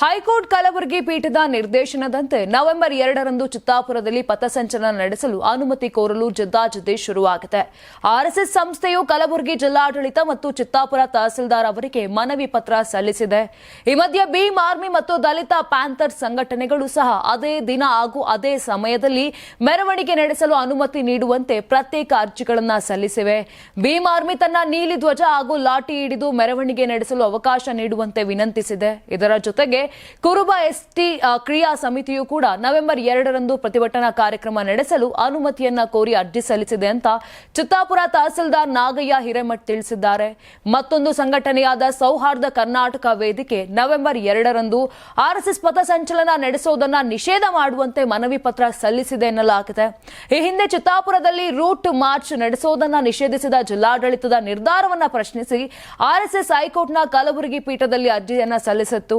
High court Kalaburagi ಪೀಠದ ನಿರ್ದೇಶನದಂತೆ November ಎರಡರಂದು ಚಿತ್ತಾಪುರದಲ್ಲಿ ಪಥಸಂಚಲನ ನಡೆಸಲು ಅನುಮತಿ ಕೋರಲು ಜಿದ್ದಾಜಿದ್ದಿ ಶುರುವಾಗಿದೆ. ಆರ್ಎಸ್ಎಸ್ ಸಂಸ್ಥೆಯು ಕಲಬುರಗಿ ಜಿಲ್ಲಾಡಳಿತ ಮತ್ತು ಚಿತ್ತಾಪುರ ತಹಸೀಲ್ದಾರ್ ಅವರಿಗೆ ಮನವಿ ಪತ್ರ ಸಲ್ಲಿಸಿದೆ. ಈ ಮಧ್ಯೆ ಭೀಮ್ ಆರ್ಮಿ ಮತ್ತು ದಲಿತ ಪ್ಯಾಂಥರ್ ಸಂಘಟನೆಗಳು ಸಹ ಅದೇ ದಿನ ಹಾಗೂ ಅದೇ ಸಮಯದಲ್ಲಿ ಮೆರವಣಿಗೆ ನಡೆಸಲು ಅನುಮತಿ ನೀಡುವಂತೆ ಪ್ರತ್ಯೇಕ ಅರ್ಜಿಗಳನ್ನು ಸಲ್ಲಿಸಿವೆ. ಭೀಮ್ ಆರ್ಮಿ ತನ್ನ ನೀಲಿ ಧ್ವಜ ಹಾಗೂ ಲಾಠಿ ಹಿಡಿದು ಮೆರವಣಿಗೆ ನಡೆಸಲು ಅವಕಾಶ ನೀಡುವಂತೆ ವಿನಂತಿಸಿದೆ. ಇದರ ಜೊತೆಗೆ ಕುರುಬ ಎಸ್ಟಿ ಕ್ರಿಯಾ ಸಮಿತಿಯು ಕೂಡ ನವೆಂಬರ್ ಎರಡರಂದು ಪ್ರತಿಭಟನಾ ಕಾರ್ಯಕ್ರಮ ನಡೆಸಲು ಅನುಮತಿಯನ್ನ ಕೋರಿ ಅರ್ಜಿ ಸಲ್ಲಿಸಿದೆ ಅಂತ ಚಿತ್ತಾಪುರ ತಹಸೀಲ್ದಾರ್ ನಾಗಯ್ಯ ಹಿರೇಮಠ್ ತಿಳಿಸಿದ್ದಾರೆ. ಮತ್ತೊಂದು ಸಂಘಟನೆಯಾದ ಸೌಹಾರ್ದ ಕರ್ನಾಟಕ ವೇದಿಕೆ ನವೆಂಬರ್ ಎರಡರಂದು ಆರ್ಎಸ್ಎಸ್ ಪಥಸಂಚಲನ ನಡೆಸುವುದನ್ನ ನಿಷೇಧ ಮಾಡುವಂತೆ ಮನವಿ ಪತ್ರ ಸಲ್ಲಿಸಿದೆ ಎನ್ನಲಾಗಿದೆ. ಈ ಹಿಂದೆ ಚಿತ್ತಾಪುರದಲ್ಲಿ ರೂಟ್ ಮಾರ್ಚ್ ನಡೆಸುವುದನ್ನ ನಿಷೇಧಿಸಿದ ಜಿಲ್ಲಾಡಳಿತದ ನಿರ್ಧಾರವನ್ನ ಪ್ರಶ್ನಿಸಿ ಆರ್ಎಸ್ಎಸ್ ಹೈಕೋರ್ಟ್ನ ಕಲಬುರಗಿ ಪೀಠದಲ್ಲಿ ಅರ್ಜಿಯನ್ನ ಸಲ್ಲಿಸಿತ್ತು.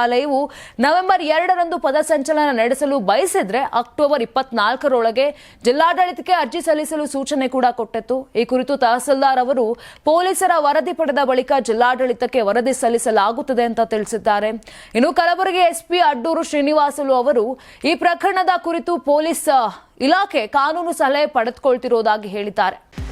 ನ್ಯಾಯಾಲಯವು ನವೆಂಬರ್ ಎರಡರಂದು ಪದಸಂಚಲನ ನಡೆಸಲು ಬಯಸಿದ್ರೆ ಅಕ್ಟೋಬರ್ ಇಪ್ಪತ್ನಾಲ್ಕರೊಳಗೆ ಜಿಲ್ಲಾಡಳಿತಕ್ಕೆ ಅರ್ಜಿ ಸಲ್ಲಿಸಲು ಸೂಚನೆ ಕೂಡ ಕೊಟ್ಟಿತ್ತು. ಈ ಕುರಿತು ತಹಸೀಲ್ದಾರ್ ಅವರು ಪೊಲೀಸರ ವರದಿ ಪಡೆದ ಬಳಿಕ ಜಿಲ್ಲಾಡಳಿತಕ್ಕೆ ವರದಿ ಸಲ್ಲಿಸಲಾಗುತ್ತದೆ ಅಂತ ತಿಳಿಸಿದ್ದಾರೆ. ಇನ್ನು ಕಲಬುರಗಿ ಎಸ್ಪಿ ಅಡ್ಡೂರು ಶ್ರೀನಿವಾಸಲು ಅವರು ಈ ಪ್ರಕರಣದ ಕುರಿತು ಪೊಲೀಸ್ ಇಲಾಖೆ ಕಾನೂನು ಸಲಹೆ ಪಡೆದುಕೊಳ್ತಿರೋದಾಗಿ ಹೇಳಿದ್ದಾರೆ.